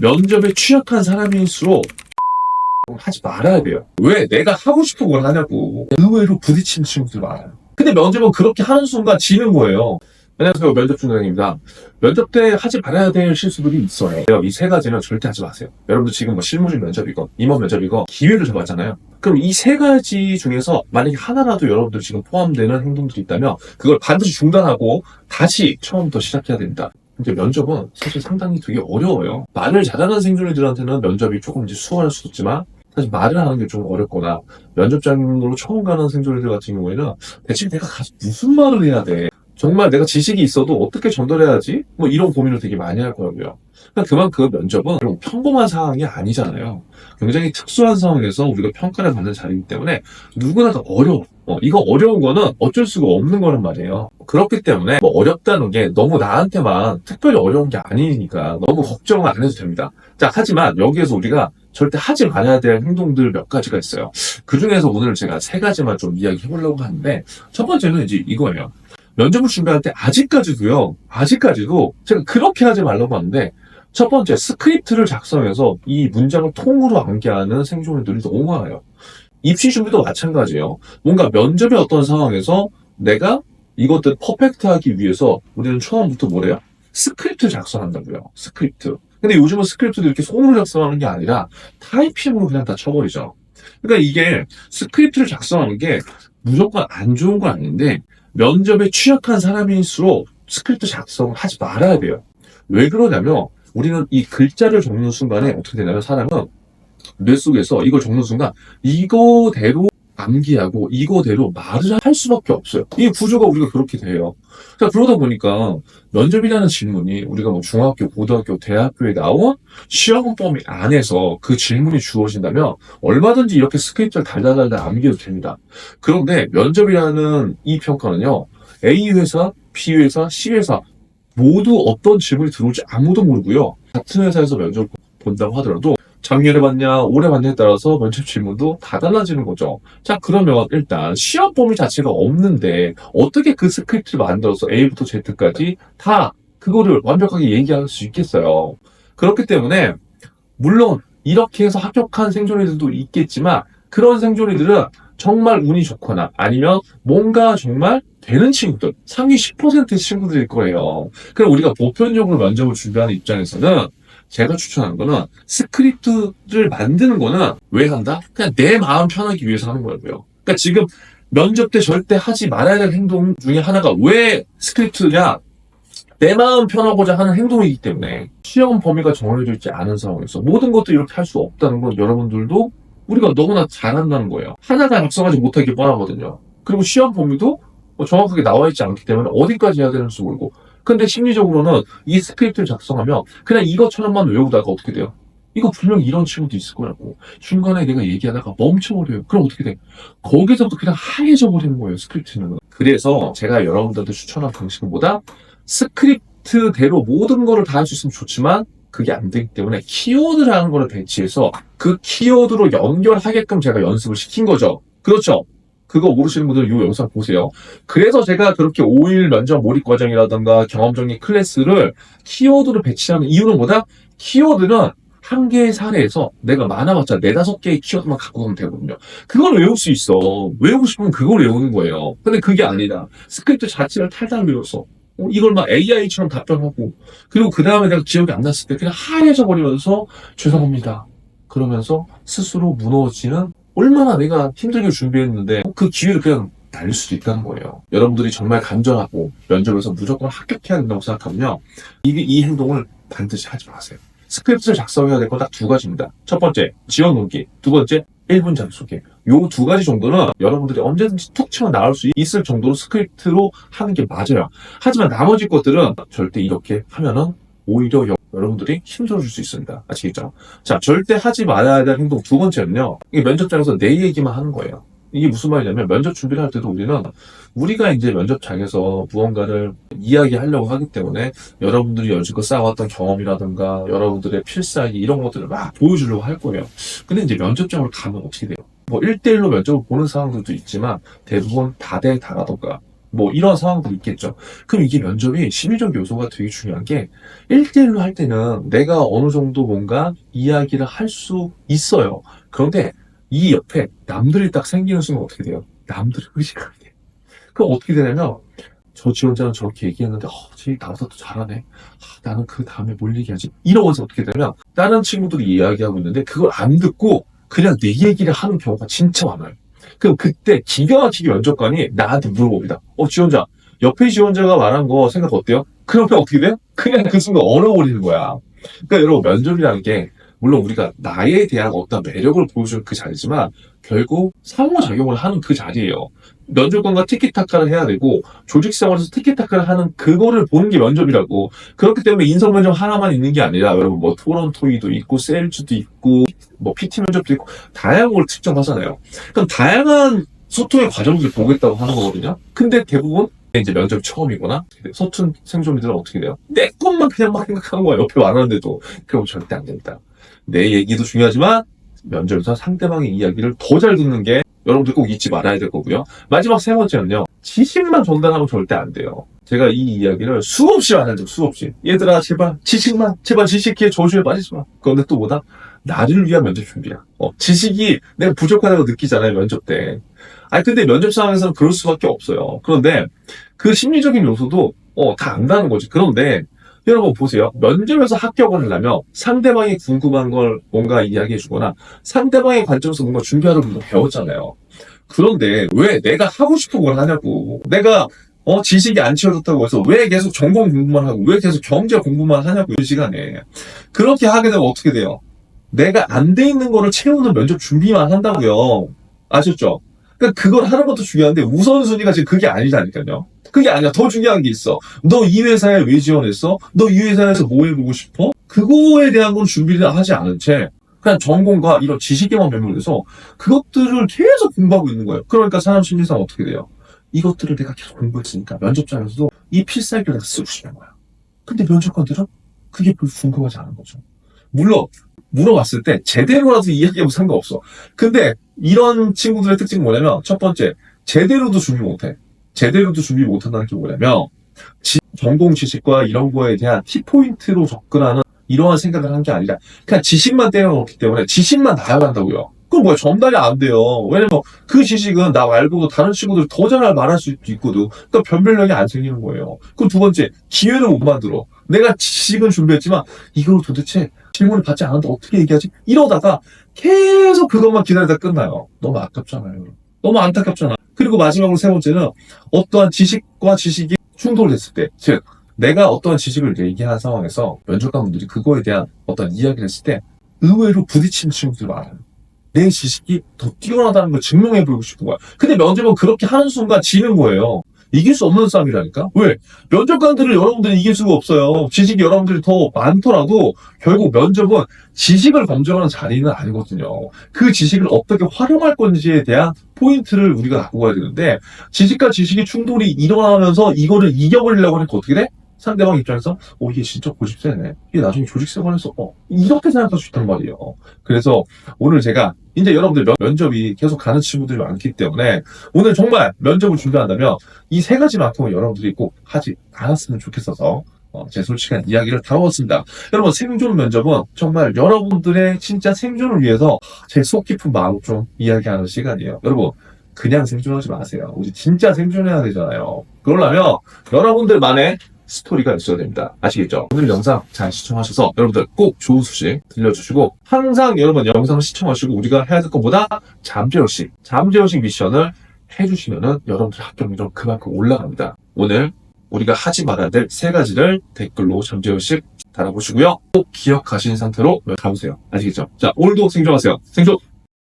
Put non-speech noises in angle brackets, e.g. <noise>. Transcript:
면접에 취약한 사람일수록 하지 말아야 돼요. 왜? 내가 하고 싶은 걸 하냐고. 의외로 부딪히는 친구들 많아요. 근데 면접은 그렇게 하는 순간 지는 거예요. 안녕하세요. 면접 중단입니다. 면접 때 하지 말아야 될 실수들이 있어요. 이 세 가지는 절대 하지 마세요. 여러분들 지금 뭐 실무진 면접이건 임원 면접이건 기회를 잡았잖아요. 그럼 이 세 가지 중에서 만약에 하나라도 여러분들 지금 포함되는 행동들이 있다면 그걸 반드시 중단하고 다시 처음부터 시작해야 됩니다. 이제 면접은 사실 상당히 되게 어려워요. 말을 잘하는 생존이들한테는 면접이 조금 이제 수월할 수도 있지만 사실 말을 하는 게 좀 어렵거나 면접장으로 처음 가는 생존이들 같은 경우에는 대체 내가 가서 무슨 말을 해야 돼? 정말 내가 지식이 있어도 어떻게 전달해야지? 뭐 이런 고민을 되게 많이 할 거고요. 그러니까 그만큼 면접은 그런 평범한 상황이 아니잖아요. 굉장히 특수한 상황에서 우리가 평가를 받는 자리이기 때문에 누구나 다 어려워. 어, 이거 어려운 거는 어쩔 수가 없는 거란 말이에요. 그렇기 때문에 뭐 어렵다는 게 너무 나한테만 특별히 어려운 게 아니니까 너무 걱정은 안 해도 됩니다. 자, 하지만 여기에서 우리가 절대 하지 말아야 될 행동들 몇 가지가 있어요. 그 중에서 오늘 제가 세 가지만 좀 이야기 해 보려고 하는데 첫 번째는 이제 이거예요. 면접을 준비할 때 아직까지도요, 아직까지도 제가 그렇게 하지 말라고 하는데, 첫 번째, 스크립트를 작성해서 이 문장을 통으로 암기하는 생존들이 너무 많아요. 입시 준비도 마찬가지예요. 뭔가 면접의 어떤 상황에서 내가 이것들 퍼펙트하기 위해서 우리는 처음부터 뭐래요? 스크립트 작성한다고요. 스크립트. 근데 요즘은 스크립트도 이렇게 손으로 작성하는 게 아니라 타이핑으로 그냥 다 쳐버리죠. 그러니까 이게 스크립트를 작성하는 게 무조건 안 좋은 건 아닌데 면접에 취약한 사람일수록 스크립트 작성을 하지 말아야 돼요. 왜 그러냐면 우리는 이 글자를 적는 순간에 어떻게 되냐면 사람은 뇌 속에서 이걸 적는 순간 이거대로 암기하고 이거대로 말을 할 수밖에 없어요. 이 구조가 우리가 그렇게 돼요. 자, 그러다 보니까 면접이라는 질문이 우리가 뭐 중학교, 고등학교, 대학교에 나온 시험 범위 안에서 그 질문이 주어진다면 얼마든지 이렇게 스크립트를 달달달달 암기해도 됩니다. 그런데 면접이라는 이 평가는요, A 회사, B 회사, C 회사 모두 어떤 질문이 들어올지 아무도 모르고요. 같은 회사에서 면접을 본다고 하더라도 작년에 봤냐, 올해 봤냐에 따라서 면접 질문도 다 달라지는 거죠. 자, 그러면 일단 시험 범위 자체가 없는데 어떻게 그 스크립트를 만들어서 A부터 Z까지 다 그거를 완벽하게 얘기할 수 있겠어요. 그렇기 때문에 물론 이렇게 해서 합격한 생존이들도 있겠지만 그런 생존이들은 정말 운이 좋거나 아니면 뭔가 정말 되는 친구들, 상위 10%의 친구들일 거예요. 그럼 우리가 보편적으로 면접을 준비하는 입장에서는 제가 추천하는 거는 스크립트를 만드는 거는 왜 한다? 그냥 내 마음 편하기 위해서 하는 거고요. 그러니까 지금 면접 때 절대 하지 말아야 될 행동 중에 하나가 왜 스크립트냐? 내 마음 편하고자 하는 행동이기 때문에 시험 범위가 정해져 있지 않은 상황에서 모든 것도 이렇게 할 수 없다는 건 여러분들도 우리가 너무나 잘한다는 거예요. 하나가 작성하지 못하기 뻔하거든요. 그리고 시험 범위도 뭐 정확하게 나와 있지 않기 때문에 어디까지 해야 되는지 모르고 근데 심리적으로는 이 스크립트를 작성하면 그냥 이것처럼만 외우다가 어떻게 돼요? 이거 분명히 이런 친구도 있을 거라고. 중간에 내가 얘기하다가 멈춰버려요. 그럼 어떻게 돼? 거기서부터 그냥 하얘져 버리는 거예요, 스크립트는. 그래서 제가 여러분들한테 추천한 방식은 뭐다? 스크립트대로 모든 거를 다 할 수 있으면 좋지만 그게 안 되기 때문에 키워드라는 거를 배치해서 그 키워드로 연결하게끔 제가 연습을 시킨 거죠. 그렇죠? 그거 모르시는 분들은 이 영상 보세요. 그래서 제가 그렇게 5일 면접 몰입 과정이라든가 경험 정리 클래스를 키워드로 배치하는 이유는 뭐다? 키워드는 한 개의 사례에서 내가 많아봤자 네다섯 개의 키워드만 갖고 가면 되거든요. 그걸 외울 수 있어. 외우고 싶으면 그걸 외우는 거예요. 근데 그게 아니다. 스크립트 자체를 외워서 어, 이걸 막 AI처럼 답변하고 그리고 그 다음에 내가 기억이 안 났을 때 그냥 하얘져 버리면서 죄송합니다. 그러면서 스스로 무너지는 얼마나 내가 힘들게 준비했는데 그 기회를 그냥 날릴 수도 있다는 거예요. 여러분들이 정말 간절하고 면접에서 무조건 합격해야 된다고 생각하면요. 이게 이 행동을 반드시 하지 마세요. 스크립트를 작성해야 될건딱두 가지입니다. 첫 번째, 지원 동기. 두 번째, 1분 자기소개. 요 두 가지 정도는 여러분들이 언제든지 툭 치면 나올 수 있을 정도로 스크립트로 하는 게 맞아요. 하지만 나머지 것들은 절대 이렇게 하면은 오히려 여- 여러분들이 힘들어질 수 있습니다. 아시겠죠? 자, 절대 하지 말아야 될 행동 두 번째는요. 이게 면접장에서 내 얘기만 하는 거예요. 이게 무슨 말이냐면 면접 준비를 할 때도 우리는 우리가 이제 면접장에서 무언가를 이야기하려고 하기 때문에 여러분들이 여지껏 쌓아왔던 경험이라든가 여러분들의 필살기 이런 것들을 막 보여주려고 할 거예요. 근데 이제 면접장으로 가면 어떻게 돼요? 뭐 1대1로 면접을 보는 상황들도 있지만 대부분 다대 다라던가 뭐 이런 상황들이 있겠죠. 그럼 이게 면접이 심리적 요소가 되게 중요한 게 1대1로 할 때는 내가 어느 정도 뭔가 이야기를 할 수 있어요. 그런데 이 옆에 남들이 딱 생기는 순간 어떻게 돼요? 남들을 <laughs> 의식하게 돼요. 그럼 어떻게 되냐면 저 지원자는 저렇게 얘기했는데 어, 쟤 나보다 더 잘하네. 아, 나는 그 다음에 뭘 얘기하지? 이러면서 어떻게 되냐면 다른 친구들이 이야기하고 있는데 그걸 안 듣고 그냥 내 얘기를 하는 경우가 진짜 많아요. 그럼 그때 기가 막히게 면접관이 나한테 물어봅니다. 어, 지원자, 옆에 지원자가 말한 거 생각 어때요? 그러면 어떻게 돼요? 그냥 그 순간 얼어버리는 거야. 그러니까 여러분, 면접이라는 게, 물론 우리가 나에 대한 어떤 매력을 보여주는 그 자리지만, 결국 상호작용을 하는 그 자리예요. 면접관과 티키타카를 해야 되고, 조직 생활에서 티키타카를 하는 그거를 보는 게 면접이라고. 그렇기 때문에 인성 면접 하나만 있는 게 아니라, 여러분, 뭐 토론 토의도 있고, 셀즈도 있고, 뭐 PT 면접도 있고, 다양한 걸 측정하잖아요. 그럼 다양한 소통의 과정들을 보겠다고 하는 거거든요. 근데 대부분 이제 면접 처음이거나 서툰 생존이들은 어떻게 돼요? 내 것만 그냥 막 생각하는 거야. 옆에 말하는데도. 그럼 절대 안 됩니다. 내 얘기도 중요하지만 면접에서 상대방의 이야기를 더 잘 듣는 게 여러분들 꼭 잊지 말아야 될 거고요. 마지막 세 번째는요. 지식만 전달하면 절대 안 돼요. 제가 이 이야기를 수없이 말한 적 수없이. 얘들아 제발 지식만 제발 지식기에 저주에 빠지지 마. 그런데 또 뭐다? 나를 위한 면접 준비야. 어, 지식이 내가 부족하다고 느끼잖아요, 면접 때. 아니, 근데 면접 상황에서는 그럴 수밖에 없어요. 그런데 그 심리적인 요소도, 어, 다 안다는 거지. 그런데, 여러분 보세요. 면접에서 합격을 하려면 상대방이 궁금한 걸 뭔가 이야기해 주거나 상대방의 관점에서 뭔가 준비하는 걸 배웠잖아요. 그런데 왜 내가 하고 싶은 걸 하냐고. 내가 어, 지식이 안 채워졌다고 해서 왜 계속 전공 공부만 하고 왜 계속 경제 공부만 하냐고 이 시간에. 그렇게 하게 되면 어떻게 돼요? 내가 안 돼 있는 거를 채우는 면접 준비만 한다고요. 아셨죠? 그러니까 그걸 하는 것도 중요한데 우선순위가 지금 그게 아니다니까요. 그게 아니야. 더 중요한 게 있어. 너 이 회사에 왜 지원했어? 너 이 회사에서 뭐 해보고 싶어? 그거에 대한 건 준비를 하지 않은 채 그냥 전공과 이런 지식에만 매몰돼서 그것들을 계속 공부하고 있는 거예요. 그러니까 사람 심리상 어떻게 돼요? 이것들을 내가 계속 공부했으니까 면접장에서도 이 필살기를 내가 쓰고 싶은 거야. 근데 면접관들은 그게 별로 궁금하지 않은 거죠. 물론 물어봤을 때 제대로라도 이야기하면 상관없어. 근데 이런 친구들의 특징이 뭐냐면 첫 번째 제대로도 준비 못해. 제대로도 준비 못한다는 게 뭐냐면 지- 전공 지식과 이런 거에 대한 키포인트로 접근하는 이러한 생각을 한 게 아니라 그냥 지식만 떼어놓기 때문에 지식만 나열한다고요. 그럼 뭐야 전달이 안 돼요. 왜냐면 그 지식은 나 말고도 다른 친구들 더 잘 말할 수 있거든. 그러니까 변별력이 안 생기는 거예요. 그럼 두 번째 기회를 못 만들어. 내가 지식은 준비했지만 이걸 도대체 질문을 받지 않았는데 어떻게 얘기하지? 이러다가 계속 그것만 기다리다 끝나요. 너무 아깝잖아요. 너무 안타깝잖아. 그리고 마지막으로 세 번째는 어떠한 지식과 지식이 충돌됐을 때, 즉, 내가 어떠한 지식을 얘기한 상황에서 면접관분들이 그거에 대한 어떤 이야기를 했을 때 의외로 부딪히는 친구들이 많아요. 내 지식이 더 뛰어나다는 걸 증명해 보이고 싶은 거야. 근데 면접은 그렇게 하는 순간 지는 거예요. 이길 수 없는 싸움이라니까? 왜? 면접관들을 여러분들이 이길 수가 없어요. 지식이 여러분들이 더 많더라도 결국 면접은 지식을 검증하는 자리는 아니거든요. 그 지식을 어떻게 활용할 건지에 대한 포인트를 우리가 갖고 가야 되는데 지식과 지식의 충돌이 일어나면서 이거를 이겨버리려고 하니까 어떻게 돼? 상대방 입장에서 어 이게 진짜 고집세네. 이게 나중에 조직생활에서 어 이렇게 생각할 수 있단 말이에요. 그래서 오늘 제가 이제 여러분들 면- 면접이 계속 가는 친구들이 많기 때문에 오늘 정말 면접을 준비한다면 이 세 가지만큼은 여러분들이 꼭 하지 않았으면 좋겠어서 어, 제 솔직한 이야기를 다뤄봤습니다. 여러분 생존 면접은 정말 여러분들의 진짜 생존을 위해서 제 속 깊은 마음 좀 이야기하는 시간이에요. 여러분 그냥 생존하지 마세요. 우리 진짜 생존해야 되잖아요. 그러려면 여러분들만의 스토리가 있어야 됩니다. 아시겠죠? 오늘 영상 잘 시청하셔서 여러분들 꼭 좋은 소식 들려주시고 항상 여러분 영상을 시청하시고 우리가 해야 될 것보다 잠재의식, 잠재의식 미션을 해주시면은 여러분들 합격률은 그만큼 올라갑니다. 오늘 우리가 하지 말아야 될 세 가지를 댓글로 잠재의식 달아보시고요. 꼭 기억하신 상태로 가보세요. 아시겠죠? 자, 오늘도 생존하세요. 생존!